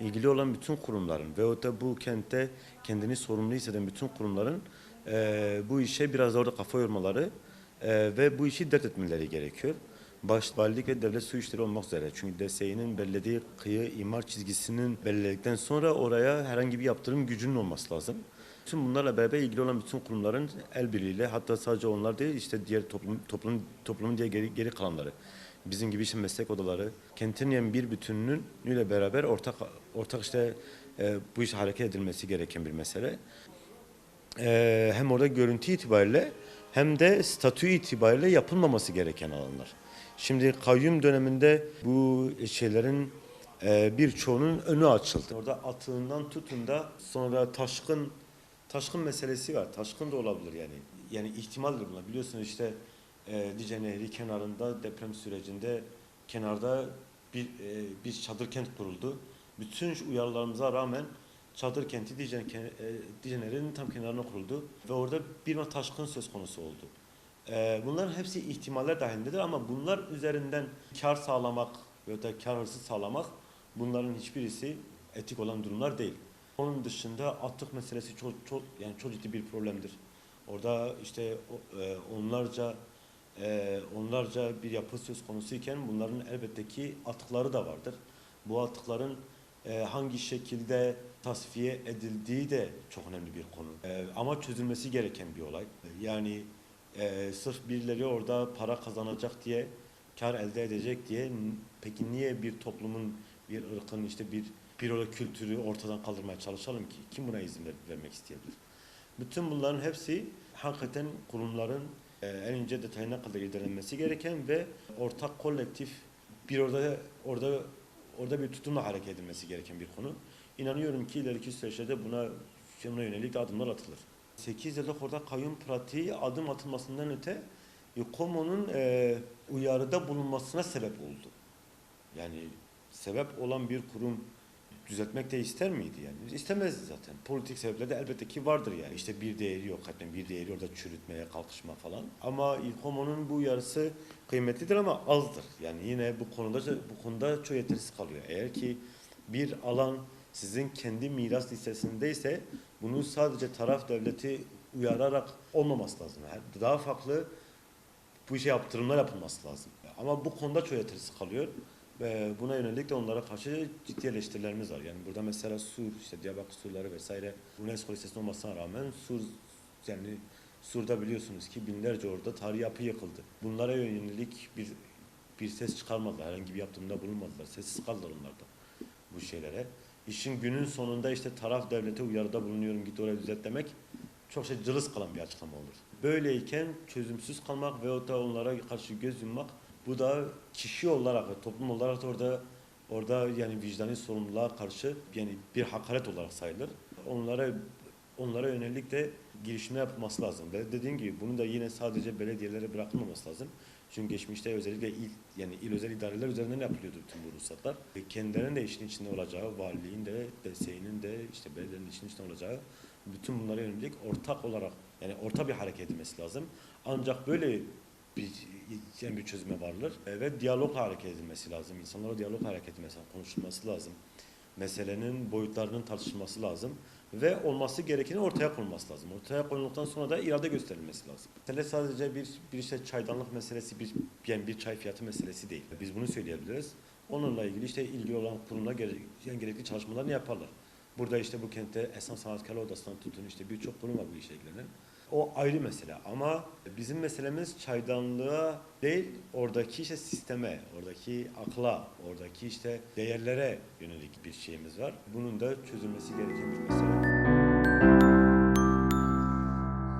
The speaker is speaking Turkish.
ilgili olan bütün kurumların veyahut da bu kentte kendini sorumlu hisseden bütün kurumların e, bu işe biraz da orada kafa yormaları e, ve bu işi dert etmeleri gerekiyor. Baş valilik ve devlet su işleri olmak üzere. Çünkü DSİ'nin belirlediği kıyı imar çizgisinin belirledikten sonra oraya herhangi bir yaptırım gücünün olması lazım. Tüm bunlarla beraber ilgili olan bütün kurumların el birliğiyle hatta sadece onlar değil işte diğer toplum, toplum, toplumun diğer geri, geri kalanları bizim gibi işte meslek odaları kentin yani bir bütününün ile beraber ortak ortak işte e, bu iş hareket edilmesi gereken bir mesele. E, hem orada görüntü itibariyle hem de statü itibariyle yapılmaması gereken alanlar. Şimdi kayyum döneminde bu şeylerin e, birçoğunun önü açıldı. Orada atığından tutun da sonra taşkın taşkın meselesi var. Taşkın da olabilir yani. Yani ihtimaldir bunlar. Biliyorsunuz işte e, Dicle Nehri kenarında deprem sürecinde kenarda bir e, bir çadır kent kuruldu. Bütün şu uyarılarımıza rağmen çadır kenti Dicle, ke- e, Nehri'nin tam kenarına kuruldu ve orada bir taşkın söz konusu oldu. E, bunların hepsi ihtimaller dahilindedir ama bunlar üzerinden kar sağlamak ve da kar hırsı sağlamak bunların hiçbirisi etik olan durumlar değil. Onun dışında atık meselesi çok çok yani çok ciddi bir problemdir. Orada işte e, onlarca e, onlarca bir yapı söz konusuyken bunların elbette ki atıkları da vardır. Bu atıkların e, hangi şekilde tasfiye edildiği de çok önemli bir konu. E, ama çözülmesi gereken bir olay. Yani e, sırf birileri orada para kazanacak diye, kar elde edecek diye peki niye bir toplumun, bir ırkın işte bir bir ola kültürü ortadan kaldırmaya çalışalım ki? Kim buna izin ver- vermek isteyebilir? Bütün bunların hepsi hakikaten kurumların e, en ince detayına kadar irdelenmesi gereken ve ortak kolektif bir orada orada orada bir tutumla hareket edilmesi gereken bir konu. İnanıyorum ki ileriki süreçlerde buna buna yönelik de adımlar atılır. 8 yıllık orada kayyum pratiği adım atılmasından öte YUKOMO'nun e, uyarıda bulunmasına sebep oldu. Yani sebep olan bir kurum düzeltmek de ister miydi yani? İstemezdi zaten. Politik sebepleri de elbette ki vardır yani. İşte bir değeri yok hatta bir değeri orada çürütmeye kalkışma falan. Ama İlkomo'nun bu uyarısı kıymetlidir ama azdır. Yani yine bu konuda bu konuda çok yetersiz kalıyor. Eğer ki bir alan sizin kendi miras listesindeyse bunu sadece taraf devleti uyararak olmaması lazım. Yani Daha farklı bu işe yaptırımlar yapılması lazım. Ama bu konuda çok yetersiz kalıyor. Ve buna yönelik de onlara karşı ciddi eleştirilerimiz var. Yani burada mesela Sur, işte Diyarbakır surları vesaire UNESCO listesinde olmasına rağmen Sur yani Sur'da biliyorsunuz ki binlerce orada tarihi yapı yıkıldı. Bunlara yönelik bir bir ses çıkarmadılar. Herhangi bir yaptırımda bulunmadılar. Sessiz kaldılar onlar da bu şeylere. İşin günün sonunda işte taraf devlete uyarıda bulunuyorum git oraya düzelt demek çok şey cılız kalan bir açıklama olur. Böyleyken çözümsüz kalmak veyahut da onlara karşı göz yummak bu da kişi olarak toplum olarak da orada orada yani vicdani sorumluluğa karşı yani bir hakaret olarak sayılır. Onlara onlara yönelik de girişimler yapılması lazım. Ve dediğim gibi bunu da yine sadece belediyelere bırakılmaması lazım. Çünkü geçmişte özellikle il yani il özel idareler üzerinden yapılıyordu bütün bu ruhsatlar. Ve kendilerinin de işin içinde olacağı, valiliğin de, DSİ'nin de işte belediyenin işin içinde olacağı bütün bunlara yönelik ortak olarak yani orta bir hareket edilmesi lazım. Ancak böyle bir yani bir çözüme varılır E, ve diyalogla hareket edilmesi lazım. İnsanlara diyalogla hareket edilmesi, konuşulması lazım. Meselenin boyutlarının tartışılması lazım ve olması gerekeni ortaya konulması lazım. Ortaya konulduktan sonra da irade gösterilmesi lazım. Mesele sadece bir bir işte çaydanlık meselesi, bir yani bir çay fiyatı meselesi değil. Biz bunu söyleyebiliriz. Onunla ilgili işte ilgili olan kurumlar gere- yani gerekli çalışmalarını yaparlar. Burada işte bu kentte Esnaf Sanatkarlar Odası'ndan tutun işte birçok kurum var bu işe ilgilenen. O ayrı mesele ama bizim meselemiz çaydanlığa değil oradaki işte sisteme, oradaki akla, oradaki işte değerlere yönelik bir şeyimiz var. Bunun da çözülmesi gereken bir mesele.